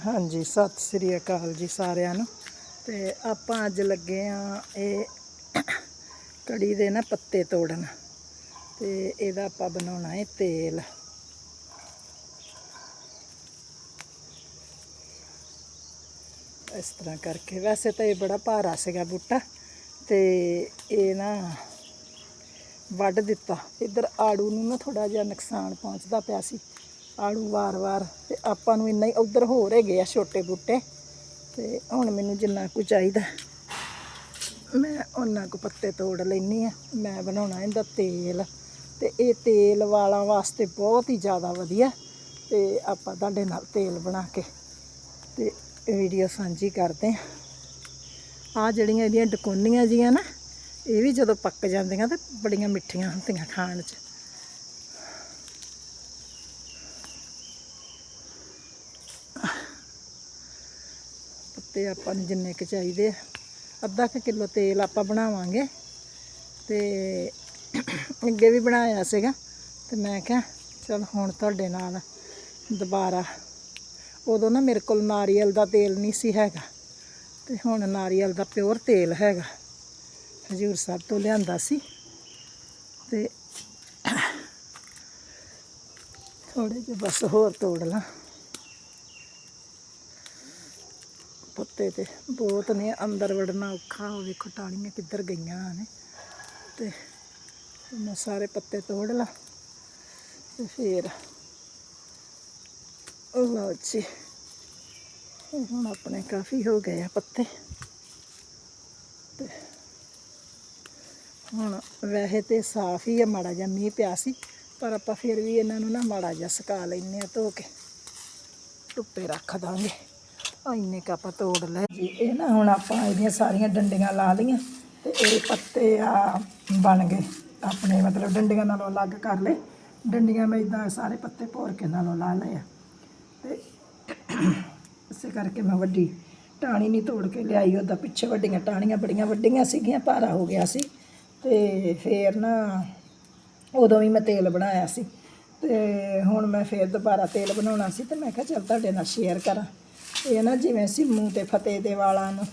ਹਾਂਜੀ, ਸਤਿ ਸ੍ਰੀ ਅਕਾਲ ਜੀ ਸਾਰਿਆਂ ਨੂੰ। ਤੇ ਆਪਾਂ ਅੱਜ ਲੱਗੇ ਆ ਇਹ ਕੜੀ ਦੇ ਨਾ ਪੱਤੇ ਤੋੜਨ। ਤੇ ਇਹਦਾ ਆਪਾਂ ਬਣਾਉਣਾ ਹੈ ਤੇਲ। ਇਸ ਤਰ੍ਹਾਂ ਕਰਕੇ। ਵੈਸੇ ਤਾਂ ਇਹ ਬੜਾ ਭਾਰਾ ਸੀਗਾ ਬੂਟਾ। ਤੇ ਇਹ ਨਾ ਵੱਢ ਦਿੱਤਾ। ਇੱਧਰ ਆੜੂ ਨੂੰ ਨਾ ਥੋੜਾ ਜਿਹਾ ਨੁਕਸਾਨ ਪਹੁੰਚਦਾ ਪਿਆ ਸੀ। ਆੜੂ ਵਾਰ-ਵਾਰ ਤੇ ਆਪਾਂ ਨੂੰ ਇੰਨਾ ਹੀ ਉਧਰ ਹੋਰ ਹੈਗੇ ਆ ਛੋਟੇ ਬੂਟੇ। ਤੇ ਹੁਣ ਮੈਨੂੰ ਜਿੰਨਾ ਕੁ ਚਾਹੀਦਾ, ਮੈਂ ਉਹਨਾਂ ਕੁ ਪੱਤੇ ਤੋੜ ਲੈਣੀ ਆ। ਮੈਂ ਬਣਾਉਣਾ ਇਹਦਾ ਤੇਲ। ਤੇ ਇਹ ਤੇਲ ਵਾਲਾਂ ਵਾਸਤੇ ਬਹੁਤ ਹੀ ਜ਼ਿਆਦਾ ਵਧੀਆ। ਤੇ ਆਪਾਂ ਤੁਹਾਡੇ ਨਾਲ ਤੇਲ ਬਣਾ ਕੇ ਤੇ ਵੀਡੀਓ ਸਾਂਝੀ ਕਰਦੇ ਆ। ਆ ਜਿਹੜੀਆਂ ਇਹਦੀਆਂ ਡਕੋਨੀਆਂ ਜੀਆਂ ਨਾ, ਇਹ ਵੀ ਜਦੋਂ ਪੱਕ ਜਾਂਦੀਆਂ ਤੇ ਬੜੀਆਂ ਮਿੱਠੀਆਂ ਹੁੰਦੀਆਂ ਖਾਣ 'ਚ। ਪੱਤੇ ਆਪਾਂ ਨੂੰ ਜਿੰਨੇ ਕੁ ਚਾਹੀਦੇ ਆ। ਅੱਧਾ ਕੁ ਕਿਲੋ ਤੇਲ ਆਪਾਂ ਬਣਾਵਾਂਗੇ। ਤੇ ਅੱਗੇ ਵੀ ਬਣਾਇਆ ਸੀਗਾ। ਤੇ ਮੈਂ ਕਿਹਾ, ਚਲ ਹੁਣ ਤੁਹਾਡੇ ਨਾਲ ਦੁਬਾਰਾ। ਉਦੋਂ ਨਾ ਮੇਰੇ ਕੋਲ ਨਾਰੀਅਲ ਦਾ ਤੇਲ ਨਹੀਂ ਸੀ ਹੈਗਾ। ਤੇ ਹੁਣ ਨਾਰੀਅਲ ਦਾ ਪਿਓਰ ਤੇਲ ਹੈਗਾ। ਹਜੂਰ ਸਾਹਿਬ ਤੋਂ ਲਿਆਂਦਾ ਸੀ। ਤੇ ਥੋੜੇ ਜਿਹੇ ਬਸ ਹੋਰ ਤੋੜ ਲਾਂ। ਪੱਤੇ ਤੇ ਬਹੁਤ ਨੇ, ਅੰਦਰ ਵੜਨਾ ਔਖਾ ਹੋ ਵੇਖੋ ਟਾਹਣੀਆਂ ਕਿੱਧਰ ਗਈਆਂ ਨੇ। ਤੇ ਮੈਂ ਸਾਰੇ ਪੱਤੇ ਤੋੜ ਲਾ ਤੇ ਫਿਰ ਲਓ ਜੀ ਹੁਣ ਆਪਣੇ ਕਾਫੀ ਹੋ ਗਏ ਆ ਪੱਤੇ। ਤੇ ਹੁਣ ਵੈਸੇ ਤੇ ਸਾਫ਼ ਹੀ ਆ, ਮਾੜਾ ਜਿਹਾ ਮੀਂਹ ਪਿਆ ਸੀ, ਪਰ ਆਪਾਂ ਫਿਰ ਵੀ ਇਹਨਾਂ ਨੂੰ ਨਾ ਮਾੜਾ ਜਿਹਾ ਸੁਕਾ ਲੈਨੇ ਆ ਧੋ ਕੇ। ਧੁੱਪੇ ਰੱਖ ਦਾਂਗੇ। ਇੰਨੇ ਕੁ ਆਪਾਂ ਤੋੜ ਲੈ ਜੀ, ਇਹ ਨਾ ਹੁਣ ਆਪਾਂ ਇਹਦੀਆਂ ਸਾਰੀਆਂ ਡੰਡੀਆਂ ਲਾ ਲਈਆਂ ਤੇ ਇਹ ਪੱਤੇ ਆ ਬਣ ਗਏ। ਆਪਣੇ ਮਤਲਬ ਡੰਡੀਆਂ ਨਾਲੋਂ ਅਲੱਗ ਕਰ ਲਏ। ਡੰਡੀਆਂ ਮੈਂ ਇਦਾਂ ਸਾਰੇ ਪੱਤੇ ਭੋਰ ਕੇ ਨਾਲੋਂ ਲਾ ਲਏ ਆ। ਤੇ ਇਸੇ ਕਰਕੇ ਮੈਂ ਵੱਡੀ ਟਾਣੀ ਨਹੀਂ ਤੋੜ ਕੇ ਲਿਆਈ। ਉਹਦਾ ਪਿੱਛੇ ਵੱਡੀਆਂ ਟਾਣੀਆਂ ਬੜੀਆਂ ਵੱਡੀਆਂ ਸੀਗੀਆਂ, ਭਾਰਾ ਹੋ ਗਿਆ ਸੀ। ਤੇ ਫੇਰ ਨਾ ਉਦੋਂ ਵੀ ਮੈਂ ਤੇਲ ਬਣਾਇਆ ਸੀ। ਤੇ ਹੁਣ ਮੈਂ ਫੇਰ ਦੁਬਾਰਾ ਤੇਲ ਬਣਾਉਣਾ ਸੀ ਤੇ ਮੈਂ ਕਿਹਾ ਚੱਲ ਤੁਹਾਡੇ ਨਾਲ ਸ਼ੇਅਰ ਕਰਾਂ। ਇਹ ਨਾ ਜਿਵੇਂ ਸਿੰਮੂ ਤੇ ਫਤਿਹ ਦੇ ਵਾਲਾਂ ਨੂੰ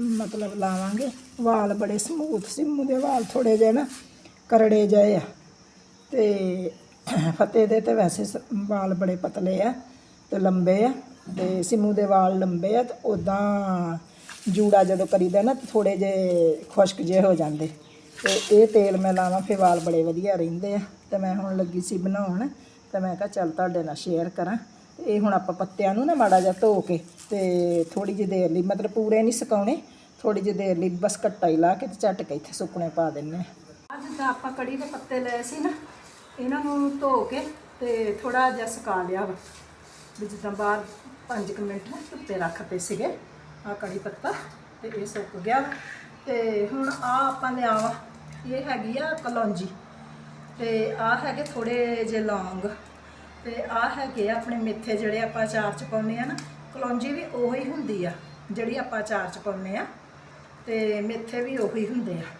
ਮਤਲਬ ਲਾਵਾਂਗੇ, ਵਾਲ ਬੜੇ ਸਮੂਥ, ਸਿੰਮੂ ਦੇ ਵਾਲ ਥੋੜੇ ਜਿਹੇ ਨਾ ਕਰੜੇ ਜਿਹੇ ਆ। ਤੇ ਫਤਿਹ ਦੇ ਤੇ ਵੈਸੇ ਸ- ਵਾਲ ਬੜੇ ਪਤਲੇ ਆ ਤੇ ਲੰਬੇ ਆ ਤੇ ਸਿੰਮੂ ਦੇ ਵਾਲ ਲੰਬੇ ਆ ਤੇ ਉਦਾਂ ਜੂੜਾ ਜਦੋਂ ਕਰੀਦਾ ਨਾ ਤੇ ਥੋੜੇ ਜੇ ਖੁਸ਼ਕ ਜੇ ਹੋ ਜਾਂਦੇ। ਤੇ ਇਹ ਤੇਲ ਮੈਂ ਲਾਵਾਂ, ਫਿਰ ਵਾਲ ਬੜੇ ਵਧੀਆ ਰਹਿੰਦੇ ਆ। ਤੇ ਮੈਂ ਹੁਣ ਲੱਗੀ ਸੀ ਬਣਾਉਣ, ਤੇ ਮੈਂ ਕਿਹਾ ਚੱਲ ਤੁਹਾਡੇ ਨਾਲ ਸ਼ੇਅਰ ਕਰਾਂ। ਇਹ ਹੁਣ ਆਪਾਂ ਪੱਤਿਆਂ ਨੂੰ ਨਾ ਮਾੜਾ ਜਿਹਾ ਧੋ ਕੇ ਤੇ ਥੋੜੀ ਜਿਹੀ ਦੇਰ ਲਈ ਮਤਲਬ ਪੂਰੇ ਨਹੀਂ ਸੁਕਾਉਣੇ ਥੋੜੀ ਜਿਹੀ ਦੇਰ ਲਈ ਬਸ ਕੱਟਾ ਹੀ ਲਾ ਕੇ ਤੇ ਝੱਟ ਕੇ ਇੱਥੇ ਸੁੱਕਣੇ ਪਾ ਦਿੰਨੇ ਆ ਅੱਜ ਤਾਂ ਆਪਾਂ ਕੜੀ ਦੇ ਪੱਤੇ ਲਏ ਸੀ ਨਾ, ਇਹਨਾਂ ਨੂੰ ਧੋ ਕੇ ਤੇ ਥੋੜਾ ਜਿਹਾ ਸੁਕਾ ਲਿਆ ਵਾ। ਵੀ ਜਿੱਦਾਂ ਬਾਹਰ 5 ਮਿੰਟ ਧੁੱਪੇ ਰੱਖਦੇ ਸੀਗੇ ਆ ਕੜੀ ਪੱਤਾ ਤੇ ਇਹ ਸੁੱਕ ਗਿਆ ਤੇ ਹੁਣ ਆ ਆਪਾਂ ਲਿਆ ਵਾ, ਇਹ ਹੈਗੀ ਆ ਕਲੌਂਜੀ। ਤੇ ਆ ਹੈਗੇ ਥੋੜੇ ਜਿਹੇ ਲੌਂਗ। ਤੇ ਆ ਹੈਗੇ ਆ ਆਪਣੇ ਮੇਥੇ ਜਿਹੜੇ ਆਪਾਂ ਅਚਾਰ ਚ ਪਾਉਂਦੇ ਆ ਨਾ, ਕਲੌਂਜੀ ਵੀ ਉਹੀ ਹੁੰਦੀ ਆ, ਜਿਹੜੀ ਆਪਾਂ ਅਚਾਰ ਚ ਪਾਉਂਦੇ ਆ, ਤੇ ਮੇਥੇ ਵੀ ਉਹੀ ਹੁੰਦੇ ਆ।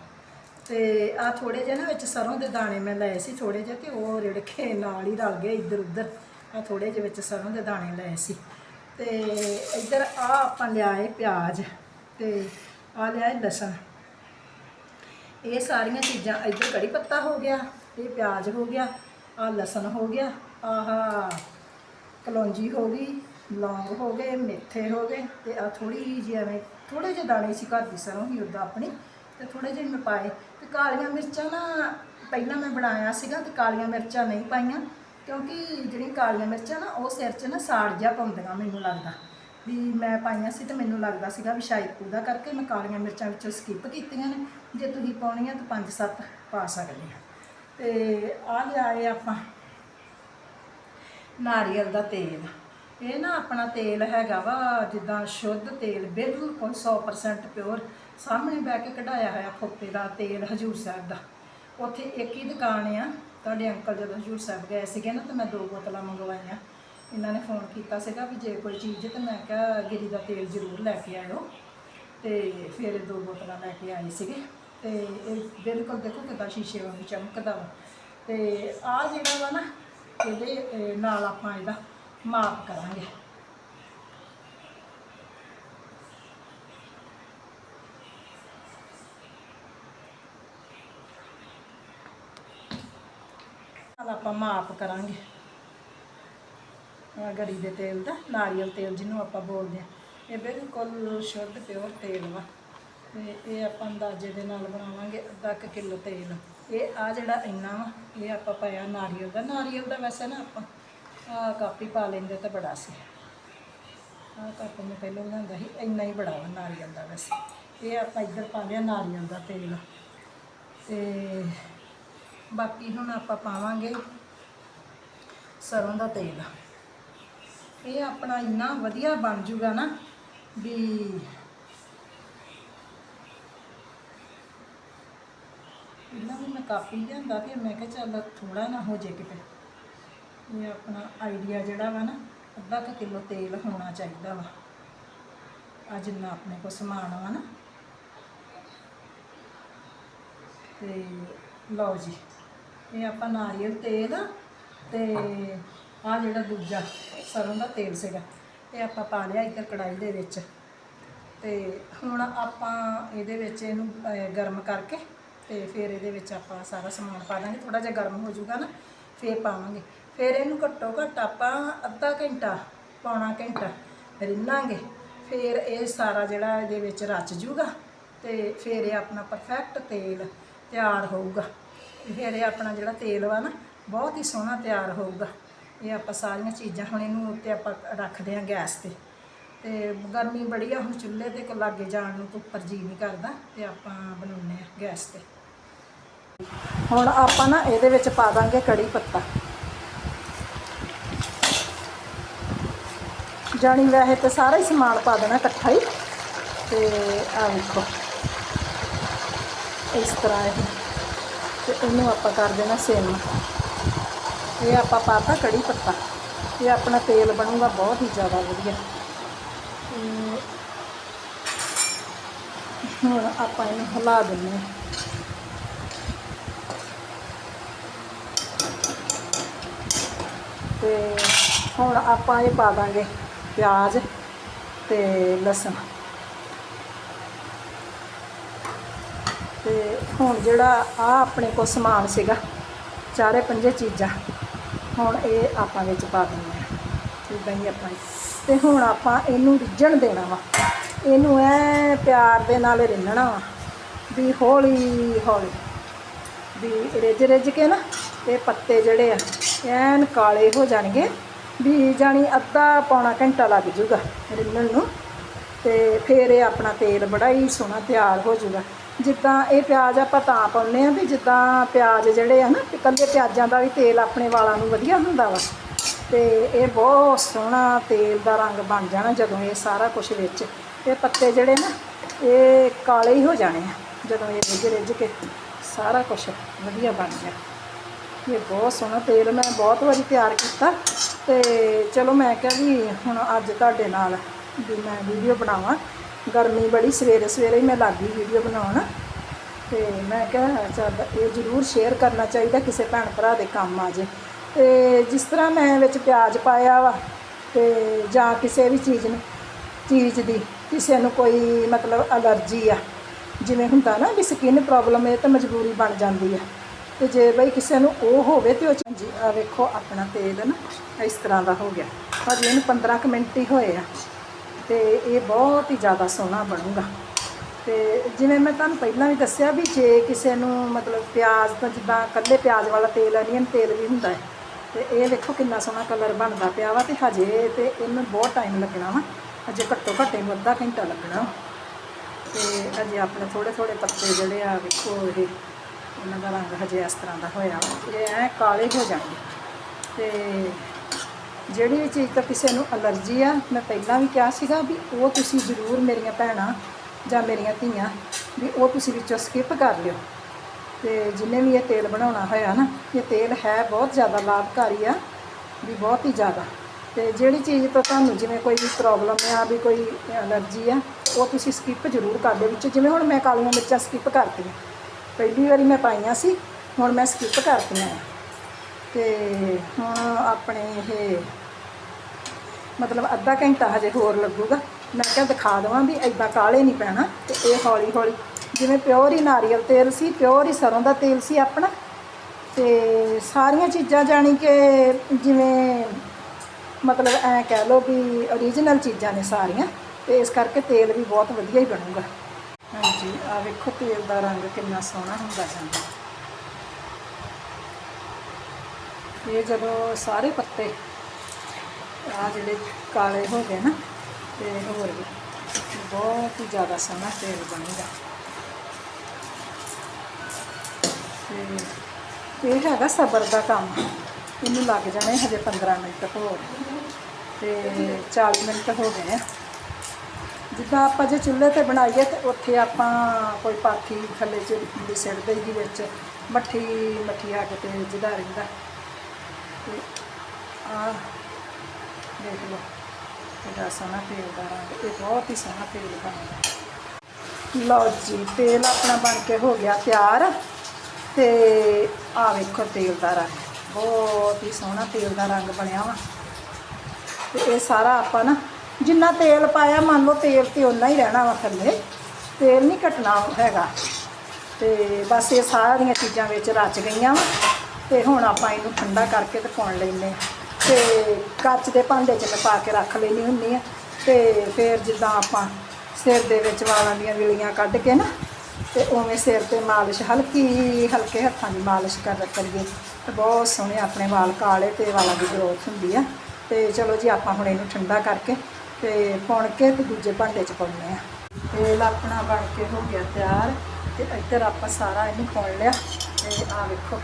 ਤੇ ਆ ਥੋੜੇ ਜਿਹੇ ਨਾ ਵਿੱਚ ਸਰੋਂ ਦੇ ਦਾਣੇ ਮੈਂ ਲਏ ਸੀ ਥੋੜੇ ਜਿਹੇ ਤੇ ਉਹ ਰਿੜਕੇ ਨਾਲ ਹੀ ਰਲ ਗਏ ਇੱਧਰ ਉੱਧਰ ਆ ਥੋੜੇ ਜਿਹੇ ਵਿੱਚ ਸਰੋਂ ਦੇ ਦਾਣੇ ਲਏ ਸੀ। ਤੇ ਇੱਧਰ ਆ ਆਪਾਂ ਲਿਆਏ ਪਿਆਜ਼ ਤੇ ਆ ਲਿਆਏ ਲਸਣ। ਇਹ ਸਾਰੀਆਂ ਚੀਜ਼ਾਂ ਇੱਧਰ ਕੜੀ ਪੱਤਾ ਹੋ ਗਿਆ, ਇਹ ਪਿਆਜ਼ ਹੋ ਗਿਆ, ਆ ਲਸਣ ਹੋ ਗਿਆ ਆਹਾ, ਕਲੌਂਜੀ ਹੋ ਗਈ, ਲੌਂਗ ਹੋ ਗਏ, ਮੇਥੇ ਹੋ ਗਏ, ਤੇ ਆ ਥੋੜੀ ਜਿਹੀ ਐਵੇਂ ਥੋੜੇ ਜਿਹੇ ਦਾਣੇ ਸੀ ਘਰ ਦੀ ਸਰੋਂ ਹੀ, ਉਦਾਂ ਆਪਣੀ, ਤੇ ਥੋੜੇ ਜਿਹੇ ਮੈਂ ਪਾਏ, ਤੇ ਕਾਲੀਆਂ ਮਿਰਚਾਂ ਨਾ ਪਹਿਲਾਂ ਮੈਂ ਬਣਾਇਆ ਸੀਗਾ, ਤੇ ਕਾਲੀਆਂ ਮਿਰਚਾਂ ਨਹੀਂ ਪਾਈਆਂ, ਕਿਉਂਕਿ ਜਿਹੜੀਆਂ ਕਾਲੀਆਂ ਮਿਰਚਾਂ ਨਾ, ਉਹ ਸਿਰ 'ਚ ਨਾ ਸਾੜ ਜਿਹਾ ਪਾਉਂਦੀਆਂ ਮੈਨੂੰ ਲੱਗਦਾ। ਵੀ ਮੈਂ ਪਾਈਆਂ ਸੀ ਤੇ ਮੈਨੂੰ ਲੱਗਦਾ ਸੀਗਾ ਵੀ ਸ਼ਾਇਦ ਉਹਦਾ ਕਰਕੇ ਮੈਂ ਕਾਲੀਆਂ ਮਿਰਚਾਂ ਵਿੱਚੋਂ ਸਕਿਪ ਕੀਤੀਆਂ ਨੇ। ਜੇ ਤੁਸੀਂ ਪਾਉਣੀਆਂ ਤਾਂ ਪੰਜ ਸੱਤ ਪਾ ਸਕਦੇ ਆ। ਤੇ ਆ ਲਿਆਏ ਆਪਾਂ। ਨਾਰੀਅਲ ਦਾ ਤੇਲ। ਇਹ ਨਾ ਆਪਣਾ ਤੇਲ ਹੈਗਾ ਵਾ, ਜਿੱਦਾਂ ਸ਼ੁੱਧ ਤੇਲ, ਬਿਲਕੁਲ 100% ਪਿਓਰ ਸਾਹਮਣੇ ਬੈ ਕੇ ਕਢਾਇਆ ਹੋਇਆ ਖੋਪੇ ਦਾ ਤੇਲ ਹਜੂਰ ਸਾਹਿਬ ਦਾ। ਉੱਥੇ ਇੱਕ ਹੀ ਦੁਕਾਨ ਆ। ਤੁਹਾਡੇ ਅੰਕਲ ਜਦੋਂ ਹਜੂਰ ਸਾਹਿਬ ਗਏ ਸੀਗੇ ਨਾ, ਤਾਂ ਮੈਂ ਦੋ ਬੋਤਲਾਂ ਮੰਗਵਾਈਆਂ। ਇਹਨਾਂ ਨੇ ਫੋਨ ਕੀਤਾ ਸੀਗਾ ਵੀ ਜੇ ਕੋਈ ਚੀਜ਼ ਤਾਂ ਮੈਂ ਕਿਹਾ ਗਿਰੀ ਦਾ ਤੇਲ ਜ਼ਰੂਰ ਲੈ ਕੇ ਆਇਓ। ਤੇ ਫਿਰ ਇਹ ਦੋ ਬੋਤਲਾਂ ਲੈ ਕੇ ਆਏ ਸੀਗੇ। ਤੇ ਇਹ ਬਿਲਕੁਲ ਦੇਖੋ ਕਿੱਦਾਂ ਸ਼ੀਸ਼ੇ ਵਾਂਗ ਚਮਕਦਾ ਵਾ। ਤੇ ਆਹ ਜਿਹੜਾ ਵਾ ਨਾ ਇਹਦੇ ਅਹ, ਨਾਲ ਆਪਾਂ ਇਹਦਾ ਮਾਪ ਕਰਾਂਗੇ। ਨਾਲ ਆਪਾਂ ਮਾਪ ਕਰਾਂਗੇ। ਆਹ ਗੜੀ ਦੇ ਤੇਲ ਦਾ ਨਾਰੀਅਲ ਤੇਲ ਜਿਹਨੂੰ ਆਪਾਂ ਬੋਲਦੇ ਆ ਇਹ ਬਿਲਕੁਲ ਸ਼ੁੱਧ ਪਿਓਰ ਤੇਲ ਵਾ। ਤੇ ਇਹ ਆਪਾਂ ਅੰਦਾਜ਼ੇ ਦੇ ਨਾਲ ਬਣਾਵਾਂਗੇ ਅੱਧਾ ਕੁ ਕਿਲੋ ਤੇਲ। ਇਹ ਆ ਜਿਹੜਾ ਇੰਨਾ ਵਾ, ਇਹ ਆਪਾਂ ਪਾਇਆ ਨਾਰੀਅਲ ਦਾ। ਨਾਰੀਅਲ ਦਾ ਵੈਸੇ ਨਾ ਆਪਾਂ ਆ ਕਾਪੀ ਪਾ ਲੈਂਦੇ ਤਾਂ ਬੜਾ ਸੀ। ਆਹ ਕੱਪ ਮੈਂ ਪਹਿਲਾਂ ਲਿਆਂਦਾ ਸੀ, ਇੰਨਾ ਹੀ ਬੜਾ ਵਾ ਨਾਰੀਅਲ ਦਾ ਵੈਸੇ। ਇਹ ਆਪਾਂ ਇੱਧਰ ਪਾ ਲਿਆ ਨਾਰੀਅਲ ਦਾ ਤੇਲ। ਤੇ ਬਾਕੀ ਹੁਣ ਆਪਾਂ ਪਾਵਾਂਗੇ ਸਰੋਂ ਦਾ ਤੇਲ। ਇਹ ਆਪਣਾ ਇੰਨਾ ਵਧੀਆ ਬਣ ਜੂਗਾ ਨਾ ਵੀ ਪਹਿਲਾਂ ਵੀ ਮੈਂ ਕਾਪੀ ਲਿਆਂਦਾ ਫਿਰ ਮੈਂ ਕਿਹਾ ਚੱਲ ਥੋੜਾ ਨਾ ਹੋ ਜੇ ਕਿਤੇ। ਇਹ ਆਪਣਾ ਆਈਡੀਆ ਜਿਹੜਾ ਵਾ ਨਾ, ਅੱਧਾ ਕੁ ਕਿਲੋ ਤੇਲ ਹੋਣਾ ਚਾਹੀਦਾ ਵਾ। ਆ ਜਿੰਨਾ ਆਪਣੇ ਕੋਲ ਸਮਾਨ ਵਾ ਨਾ। ਤੇ ਲਓ ਜੀ, ਇਹ ਆਪਾਂ ਨਾਰੀਅਲ ਤੇਲ ਤੇ ਆ ਜਿਹੜਾ ਦੂਜਾ ਸਰੋਂ ਦਾ ਤੇਲ ਸੀਗਾ, ਇਹ ਆਪਾਂ ਪਾ ਲਿਆ ਇੱਧਰ ਕੜਾਈ ਦੇ ਵਿੱਚ। ਤੇ ਹੁਣ ਆਪਾਂ ਇਹਦੇ ਵਿੱਚ ਇਹਨੂੰ ਗਰਮ ਕਰਕੇ ਤੇ ਫਿਰ ਇਹਦੇ ਵਿੱਚ ਆਪਾਂ ਸਾਰਾ ਸਮਾਨ ਪਾ ਦਾਂਗੇ ਥੋੜਾ ਜਿਹਾ ਗਰਮ ਹੋ ਜਾਊਗਾ ਨਾ, ਫਿਰ ਪਾਵਾਂਗੇ। ਫਿਰ ਇਹਨੂੰ ਘੱਟੋ ਘੱਟ ਆਪਾਂ ਅੱਧਾ ਘੰਟਾ, ਪੌਣਾ ਘੰਟਾ ਰਿੰਨਾਂਗੇ। ਫਿਰ ਇਹ ਸਾਰਾ ਜਿਹੜਾ ਇਹਦੇ ਵਿੱਚ ਰਚ ਜੂਗਾ ਤੇ ਫਿਰ ਇਹ ਆਪਣਾ ਪਰਫੈਕਟ ਤੇਲ ਤਿਆਰ ਹੋਊਗਾ। ਫਿਰ ਇਹ ਆਪਣਾ ਜਿਹੜਾ ਤੇਲ ਵਾ ਨਾ, ਬਹੁਤ ਹੀ ਸੋਹਣਾ ਤਿਆਰ ਹੋਊਗਾ। ਇਹ ਆਪਾਂ ਸਾਰੀਆਂ ਚੀਜ਼ਾਂ ਹੁਣ ਇਹਨੂੰ ਉੱਤੇ ਆਪਾਂ ਰੱਖਦੇ ਹਾਂ ਗੈਸ ਤੇ। ਤੇ ਗਰਮੀ ਬੜੀ ਆ, ਹੁਣ ਚੁੱਲ੍ਹੇ ਤੇ ਕੋ ਲਾਗੇ ਜਾਣ ਨੂੰ ਉੱਪਰ ਜੀ ਨਹੀਂ ਕਰਦਾ ਤੇ ਆਪਾਂ ਬਣਾਉਂਦੇ ਆ ਗੈਸ ਤੇ। ਹੁਣ ਆਪਾਂ ਨਾ ਇਹਦੇ ਵਿੱਚ ਪਾ ਦਾਂਗੇ ਕੜੀ ਪੱਤਾ। ਜਾਣੀ ਵੈਸੇ ਤੇ ਸਾਰਾ ਹੀ ਸਮਾਨ ਪਾ ਦੇਣਾ ਇਕੱਠਾ ਹੀ। ਤੇ ਆ ਵੇਖੋ। ਇਸ ਤਰ੍ਹਾਂ ਇਹ। ਤੇ ਇਹਨੂੰ ਆਪਾਂ ਕਰ ਦੇਣਾ ਸੇਮ। ਇਹ ਆਪਾਂ ਪਾਤਾ ਕੜੀ ਪੱਤਾ। ਇਹ ਆਪਣਾ ਤੇਲ ਬਣੂਗਾ ਬਹੁਤ ਹੀ ਜ਼ਿਆਦਾ ਵਧੀਆ। ਹੁਣ ਆਪਾਂ ਇਹਨੂੰ ਹਿਲਾ ਦਿੰਦੇ ਹਾਂ। ਤੇ ਹੁਣ ਆਪਾਂ ਇਹ ਪਾ ਦਾਂਗੇ ਪਿਆਜ਼ ਤੇ ਲਸਣ। ਤੇ ਹੁਣ ਜਿਹੜਾ ਆ ਆਪਣੇ ਕੋਲ ਸਮਾਨ ਸੀਗਾ, ਚਾਰੇ ਪੰਜੇ ਚੀਜ਼ਾਂ, ਹੁਣ ਇਹ ਆਪਾਂ ਵਿੱਚ ਪਾ ਦਿੰਦੇ ਹਾਂ। ਇਦਾਂ ਹੀ ਆਪਾਂ ਤੇ ਹੁਣ ਆਪਾਂ ਇਹਨੂੰ ਰਿੱਝਣ ਦੇਣਾ ਵਾ। ਇਹਨੂੰ ਐ ਪਿਆਰ ਦੇ ਨਾਲ ਰਿੰਨਣਾ ਵਾ, ਵੀ ਹੌਲੀ ਹੌਲੀ ਵੀ ਰਿੱਝ ਰਿੱਝ ਕੇ ਨਾ ਇਹ ਪੱਤੇ ਜਿਹੜੇ ਆ, ਐਨ ਕਾਲੇ ਹੋ ਜਾਣਗੇ ਵੀ ਜਾਣੀ ਅੱਧਾ ਪੌਣਾ ਘੰਟਾ ਲੱਗ ਜੂਗਾ ਰਿੰਨਣ ਨੂੰ ਤੇ ਫਿਰ ਇਹ ਆਪਣਾ ਤੇਲ ਬੜਾ ਹੀ ਸੋਹਣਾ ਤਿਆਰ ਹੋ ਜੂਗਾ। ਜਿੱਦਾਂ ਇਹ ਪਿਆਜ਼ ਆਪਾਂ ਤਾਂ ਪਾਉਂਦੇ ਆ ਵੀ ਜਿੱਦਾਂ ਪਿਆਜ਼ ਜਿਹੜੇ ਆ ਨਾ ਇਕੱਲੇ ਪਿਆਜ਼ਾਂ ਦਾ ਵੀ ਤੇਲ ਆਪਣੇ ਵਾਲਾਂ ਨੂੰ ਵਧੀਆ ਹੁੰਦਾ ਵਾ। ਤੇ ਇਹ ਬਹੁਤ ਸੋਹਣਾ ਤੇਲ ਦਾ ਰੰਗ ਬਣ ਜਾਣਾ ਜਦੋਂ ਇਹ ਸਾਰਾ ਕੁਝ ਵਿੱਚ। ਇਹ ਪੱਤੇ ਜਿਹੜੇ ਨਾ, ਇਹ ਕਾਲੇ ਹੀ ਹੋ ਜਾਣੇ ਆ ਜਦੋਂ ਇਹ ਰਿੱਝ ਰਿੱਝ ਕੇ ਸਾਰਾ ਕੁਝ ਵਧੀਆ ਬਣ ਗਿਆ। ਇਹ ਬਹੁਤ ਸੋਹਣਾ ਤੇਲ ਮੈਂ ਬਹੁਤ ਵਾਰੀ ਤਿਆਰ ਕੀਤਾ ਤੇ ਚਲੋ ਮੈਂ ਕਿਹਾ ਵੀ ਹੁਣ ਅੱਜ ਤੁਹਾਡੇ ਨਾਲ ਵੀ ਮੈਂ ਵੀਡੀਓ ਬਣਾਵਾਂ। ਗਰਮੀ ਬੜੀ, ਸਵੇਰੇ ਸਵੇਰੇ ਹੀ ਮੈਂ ਲੱਗ ਗਈ ਵੀਡੀਓ ਬਣਾਉਣ। ਤੇ ਮੈਂ ਕਿਹਾ ਚੱਲ ਇਹ ਜ਼ਰੂਰ ਸ਼ੇਅਰ ਕਰਨਾ ਚਾਹੀਦਾ ਕਿਸੇ ਭੈਣ ਭਰਾ ਦੇ ਕੰਮ ਆ ਜੇ। ਤੇ ਜਿਸ ਤਰ੍ਹਾਂ ਮੈਂ ਵਿੱਚ ਪਿਆਜ਼ ਪਾਇਆ ਵਾ ਤੇ ਜਾਂ ਕਿਸੇ ਵੀ ਚੀਜ਼ ਨੂੰ, ਚੀਜ਼ ਦੀ, ਕਿਸੇ ਨੂੰ ਕੋਈ ਮਤਲਬ ਅਲਰਜੀ ਆ, ਜਿਵੇਂ ਹੁੰਦਾ ਨਾ ਵੀ ਸਕਿਨ ਪ੍ਰੋਬਲਮ ਇਹ ਤਾਂ ਮਜਬੂਰੀ ਬਣ ਜਾਂਦੀ ਆ। ਤੇ ਜੇ ਬਈ ਕਿਸੇ ਨੂੰ ਉਹ ਹੋਵੇ ਤੇ ਉਹ ਜੀ ਆ ਵੇਖੋ ਆਪਣਾ ਤੇਲ ਨਾ, ਇਸ ਤਰ੍ਹਾਂ ਦਾ ਹੋ ਗਿਆ। ਹਜੇ ਇਹਨੂੰ 15 ਕੁ ਮਿੰਟ ਹੀ ਹੋਏ ਆ। ਤੇ ਇਹ ਬਹੁਤ ਹੀ ਜ਼ਿਆਦਾ ਸੋਹਣਾ ਬਣੂਗਾ। ਤੇ ਜਿਵੇਂ ਮੈਂ ਤੁਹਾਨੂੰ ਪਹਿਲਾਂ ਵੀ ਦੱਸਿਆ ਵੀ ਜੇ ਕਿਸੇ ਨੂੰ ਮਤਲਬ ਪਿਆਜ਼ ਤਾਂ ਜਿੱਦਾਂ ਕੱਲੇ ਪਿਆਜ਼ ਵਾਲਾ ਤੇਲ ਅਨੀਅਨ ਤੇਲ ਵੀ ਹੁੰਦਾ ਹੈ। ਤੇ ਇਹ ਵੇਖੋ ਕਿੰਨਾ ਸੋਹਣਾ ਕਲਰ ਬਣਦਾ ਪਿਆ ਵਾ ਤੇ ਹਜੇ ਤੇ ਇਹਨੂੰ ਬਹੁਤ ਟਾਈਮ ਲੱਗਣਾ ਵਾ। ਅਜੇ ਘੱਟੋ ਘੱਟ ਇਹਨੂੰ ਅੱਧਾ ਘੰਟਾ ਲੱਗਣਾ। ਵਾ। ਤੇ ਅਜੇ ਆਪਣੇ ਥੋੜੇ ਥੋੜੇ ਪੱਤੇ ਜਿਹੜੇ ਆ ਵੇਖੋ ਇਹ ਇਹਨਾਂ ਦਾ ਰੰਗ ਹਜੇ ਇਸ ਤਰ੍ਹਾਂ ਦਾ ਹੋਇਆ ਇਹ ਐ ਕਾਲੇ ਹੋ ਜਾਣਗੇ। ਤੇ ਜਿਹੜੀ ਵੀ ਚੀਜ਼ ਤੋਂ ਕਿਸੇ ਨੂੰ ਅਲਰਜੀ ਆ, ਮੈਂ ਪਹਿਲਾਂ ਵੀ ਕਿਹਾ ਸੀਗਾ ਵੀ ਉਹ ਤੁਸੀਂ ਜ਼ਰੂਰ ਮੇਰੀਆਂ ਭੈਣਾਂ ਜਾਂ ਮੇਰੀਆਂ ਧੀਆਂ ਵੀ ਉਹ ਤੁਸੀਂ ਵਿੱਚੋਂ ਸਕਿਪ ਕਰ ਲਿਓ। ਤੇ ਜਿੰਨੇ ਵੀ ਇਹ ਤੇਲ ਬਣਾਉਣਾ ਹੋਇਆ ਨਾ, ਇਹ ਤੇਲ ਹੈ ਬਹੁਤ ਜ਼ਿਆਦਾ ਲਾਭਕਾਰੀ ਆ, ਵੀ ਬਹੁਤ ਹੀ ਜ਼ਿਆਦਾ। ਤੇ ਜਿਹੜੀ ਚੀਜ਼ ਤੋਂ ਤੁਹਾਨੂੰ ਜਿਵੇਂ ਕੋਈ ਵੀ ਪ੍ਰੋਬਲਮ ਆ, ਵੀ ਕੋਈ ਅਲਰਜੀ ਆ, ਉਹ ਤੁਸੀਂ ਸਕਿਪ ਜ਼ਰੂਰ ਕਰ ਦਿਓ ਵਿੱਚ ਜਿਵੇਂ ਹੁਣ ਮੈਂ ਕਾਲੀਆਂ ਮਿਰਚਾਂ ਸਕਿਪ ਕਰਤੀਆਂ। ਪਹਿਲੀ ਵਾਰੀ ਮੈਂ ਪਾਈਆਂ ਸੀ, ਹੁਣ ਮੈਂ ਸਕਿਪ ਕਰਤੀਆਂ ਆ। ਤੇ ਹੁਣ ਆਪਣੇ ਇਹ ਮਤਲਬ ਅੱਧਾ ਘੰਟਾ ਹਜੇ ਹੋਰ ਲੱਗੂਗਾ। ਮੈਂ ਕਿਹਾ ਦਿਖਾ ਦਵਾਂ ਵੀ ਐਦਾਂ ਕਾਲੇ ਨਹੀਂ ਪੈਣਾ ਤੇ ਇਹ ਹੌਲੀ ਹੌਲੀ, ਜਿਵੇਂ ਪਿਓਰ ਹੀ ਨਾਰੀਅਲ ਤੇਲ ਸੀ, ਪਿਓਰ ਹੀ ਸਰੋਂ ਦਾ ਤੇਲ ਸੀ ਆਪਣਾ। ਤੇ ਸਾਰੀਆਂ ਚੀਜ਼ਾਂ ਜਾਣੀ ਕਿ ਜਿਵੇਂ ਮਤਲਬ ਐ ਕਹਿ ਲਓ ਵੀ origignal ਚੀਜ਼ਾਂ ਨੇ ਸਾਰੀਆਂ, ਤੇ ਇਸ ਕਰਕੇ ਤੇਲ ਵੀ ਬਹੁਤ ਵਧੀਆ ਹੀ ਬਣੂਗਾ। ਹਾਂਜੀ, ਆ ਵੇਖੋ ਤੇਲ ਦਾ ਰੰਗ ਕਿੰਨਾ ਸੋਹਣਾ ਹੁੰਦਾ ਜਾਂਦਾ। ਇਹ ਜਦੋਂ ਸਾਰੇ ਪੱਤੇ ਆ ਜਿਹੜੇ ਕਾਲੇ ਹੋ ਗਏ ਨਾ, ਤੇ ਹੋਰ ਵੀ ਬਹੁਤ ਹੀ ਜ਼ਿਆਦਾ ਸੋਹਣਾ ਤੇਲ ਬਣੇਗਾ। ਤੇ ਇਹ ਹੈਗਾ ਸਬਰ ਦਾ ਕੰਮ। ਇਹਨੂੰ ਲੱਗ ਜਾਣੇ ਹਜੇ 15 ਮਿੰਟ ਹੋਰ। ਤੇ 40 ਮਿੰਟ ਹੋ ਗਏ ਆ। ਜਿੱਦਾਂ ਆਪਾਂ ਜੇ ਚੁੱਲ੍ਹੇ ਤੇ ਬਣਾਈਏ ਤੇ ਉੱਥੇ ਆਪਾਂ ਕੋਈ ਪਾਥੀ ਥੱਲੇ ਚ ਦੀ ਸਿਰ ਦੇ ਵਿੱਚ ਮੱਠੀ ਮੱਠੀ ਆ ਕੇ ਤੇ ਜਿਹਦਾ ਰਹਿੰਦਾ। ਤੇ ਆ ਦੇਖ ਲਓ, ਇਹਦਾ ਸੋਹਣਾ ਤੇਲ ਦਾ ਰੰਗ, ਇਹ ਬਹੁਤ ਹੀ ਸੋਹਣਾ ਤੇਲ ਬਣਦਾ ਲਓ ਜੀ, ਤੇਲ ਆਪਣਾ ਬਣ ਕੇ ਹੋ ਗਿਆ ਤਿਆਰ ਤੇ ਆ ਵੇਖੋ ਤੇਲ ਦਾ ਰੰਗ, ਬਹੁਤ ਹੀ ਸੋਹਣਾ ਤੇਲ ਦਾ ਰੰਗ ਬਣਿਆ ਵਾ। ਤੇ ਇਹ ਸਾਰਾ ਆਪਾਂ ਨਾ ਜਿੰਨਾ ਤੇਲ ਪਾਇਆ, ਮੰਨ ਲਓ ਤੇਲ ਤੇ ਉਨਾ ਹੀ ਰਹਿਣਾ ਵਾ ਥੱਲੇ, ਤੇਲ ਨਹੀਂ ਘਟਣਾ ਹੈਗਾ। ਤੇ ਬਸ ਇਹ ਸਾਰੀਆਂ ਚੀਜ਼ਾਂ ਵਿੱਚ ਰਚ ਗਈਆਂ ਵਾ, ਤੇ ਹੁਣ ਆਪਾਂ ਇਹਨੂੰ ਠੰਡਾ ਕਰਕੇ ਤੇ ਪਾਉਣ ਲੈਨੇ ਆ ਤੇ ਕੱਚ ਦੇ ਭਾਂਡੇ 'ਚ ਮੈਂ ਪਾ ਕੇ ਰੱਖ ਲੈਣੀ ਹੁੰਦੀ ਆ ਤੇ ਫਿਰ ਜਿੱਦਾਂ ਆਪਾਂ ਸਿਰ ਦੇ ਵਿੱਚ ਵਾਲਾਂ ਦੀਆਂ ਵਿਲੀਆਂ ਕੱਢ ਕੇ ਨਾ, ਤੇ ਉਵੇਂ ਸਿਰ ਤੇ ਮਾਲਿਸ਼, ਹਲਕੀ, ਹਲਕੇ ਹੱਥਾਂ ਦੀ ਮਾਲਿਸ਼ ਕਰ ਕਰੀਏ ਤੇ ਬਹੁਤ ਸੋਹਣੇ ਆਪਣੇ ਵਾਲ ਕਾਲੇ ਤੇ ਵਾਲਾਂ ਦੀ ਗਰੋਥ ਹੁੰਦੀ ਆ। ਤੇ ਚਲੋ ਜੀ, ਆਪਾਂ ਹੁਣ ਇਹਨੂੰ ਠੰਡਾ ਕਰਕੇ ਤੇ ਪੁਣ ਕੇ ਤੇ ਦੂਜੇ ਭਾਂਡੇ 'ਚ ਪਾਉਣੇ ਆ। ਤੇਲ ਆਪਣਾ ਬਣ ਕੇ ਹੋ ਗਿਆ ਤਿਆਰ ਤੇ ਇੱਧਰ ਆਪਾਂ ਸਾਰਾ ਇਹਨੂੰ ਪੁਣ ਲਿਆ। ਤੇ ਆ ਵੇਖੋ,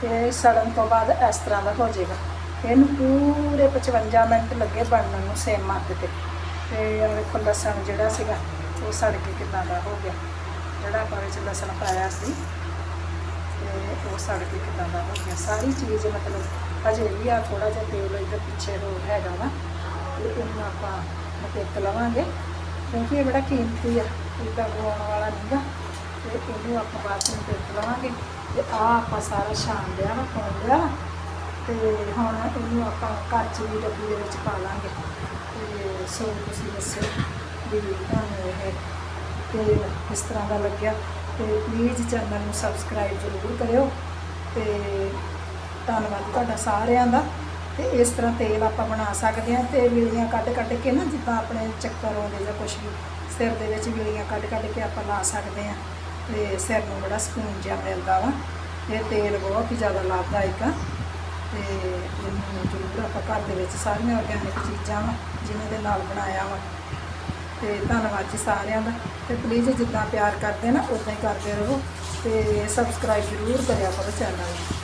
ਤੇ ਸੜਨ ਤੋਂ ਬਾਅਦ ਇਸ ਤਰ੍ਹਾਂ ਦਾ ਹੋ ਜਾਏਗਾ। ਇਹਨੂੰ ਪੂਰੇ 55 ਮਿੰਟ ਲੱਗੇ ਬਣਨ ਨੂੰ ਸੇਮ ਅੱਗ ਤੇ। ਤੇ ਆ ਵੇਖੋ ਲਸਣ ਜਿਹੜਾ ਸੀਗਾ, ਉਹ ਸੜ ਕੇ ਕਿਦਾਂ ਦਾ ਹੋ ਗਿਆ। ਜਿਹੜਾ ਆਪਾਂ ਵਿੱਚ ਲਸਣ ਪਾਇਆ ਸੀ, ਤੇ ਉਹ ਸੜ ਕੇ ਕਿਦਾਂ ਦਾ ਹੋ ਗਿਆ। ਸਾਰੀ ਚੀਜ਼ ਮਤਲਬ ਅਜੇ ਵੀ ਆ ਥੋੜਾ ਜਿਹਾ ਤੇਲ ਇੱਧਰ ਪਿੱਛੇ ਹੋ ਹੈਗਾ ਵਾ। ਤੇ ਇਹਨੂੰ ਆਪਾਂ ਮਤੇਕ ਲਵਾਂਗੇ, ਕਿਉਂਕਿ ਇਹ ਬੜਾ ਕੀਮਤੀ ਆ ਇਹਦਾ ਗਵਾਉਣ ਵਾਲਾ ਨਹੀਂਗਾ ਤੇ ਇਹਨੂੰ ਆਪਾਂ ਬਾਅਦ ਵਿੱਚ ਮਤੇਕ ਲਵਾਂਗੇ। ਤੇ ਆ ਆਪਾਂ ਸਾਰਾ ਛਾਣ ਲਿਆ ਵਾ ਪਾਉਣ ਲਿਆ ਵਾ। ਤੇ ਹੁਣ ਇਹਨੂੰ ਆਪਾਂ ਕੱਚ ਦੀ ਡੱਬੀ ਦੇ ਵਿੱਚ ਪਾ ਲਾਂਗੇ। ਤੇ ਸੋ ਤੁਸੀਂ ਦੱਸੋ ਵੀ ਤੁਹਾਨੂੰ ਇਹ ਤੇ ਇਸ ਤਰ੍ਹਾਂ ਦਾ ਲੱਗਿਆ। ਤੇ ਪਲੀਜ਼ ਚੈਨਲ ਨੂੰ ਸਬਸਕ੍ਰਾਈਬ ਜ਼ਰੂਰ ਕਰਿਓ। ਤੇ ਧੰਨਵਾਦ ਤੁਹਾਡਾ ਸਾਰਿਆਂ ਦਾ। ਤੇ ਇਸ ਤਰ੍ਹਾਂ ਤੇਲ ਆਪਾਂ ਬਣਾ ਸਕਦੇ ਹਾਂ ਤੇ ਵਿਲੀਆਂ ਕੱਢ ਕੱਢ ਕੇ ਨਾ ਜਿੱਦਾਂ ਆਪਣੇ ਚੱਕਰ ਆਉਂਦੇ ਜਾਂ ਕੁਝ ਵੀ, ਸਿਰ ਦੇ ਵਿੱਚ ਵਿਲੀਆਂ ਕੱਢ ਕੱਢ ਕੇ ਆਪਾਂ ਲਾ ਸਕਦੇ ਹਾਂ ਤੇ ਸਿਰ ਨੂੰ ਬੜਾ ਸਕੂਨ ਜਿਹਾ ਮਿਲਦਾ ਵਾ ਇਹ ਤੇਲ ਬਹੁਤ ਹੀ ਜ਼ਿਆਦਾ ਲਾਭਦਾਇਕ ਆ ਤੇ ਇਹਨੂੰ ਜ਼ਰੂਰ ਆਪਾਂ ਘਰ ਦੇ ਵਿੱਚ ਸਾਰੀਆਂ ਆਰਗੈਨਿਕ ਚੀਜ਼ਾਂ ਵਾ ਜਿਨ੍ਹਾਂ ਦੇ ਨਾਲ ਬਣਾਇਆ ਵਾ। ਤੇ ਧੰਨਵਾਦ ਜੀ ਸਾਰਿਆਂ ਦਾ ਤੇ ਪਲੀਜ਼ ਜਿੱਦਾਂ ਪਿਆਰ ਕਰਦੇ ਨਾ ਉਦਾਂ ਹੀ ਕਰਦੇ ਰਹੋ ਤੇ ਸਬਸਕ੍ਰਾਈਬ ਜ਼ਰੂਰ ਕਰਿਆ ਕਰੋ ਚੈਨਲ ਨੂੰ।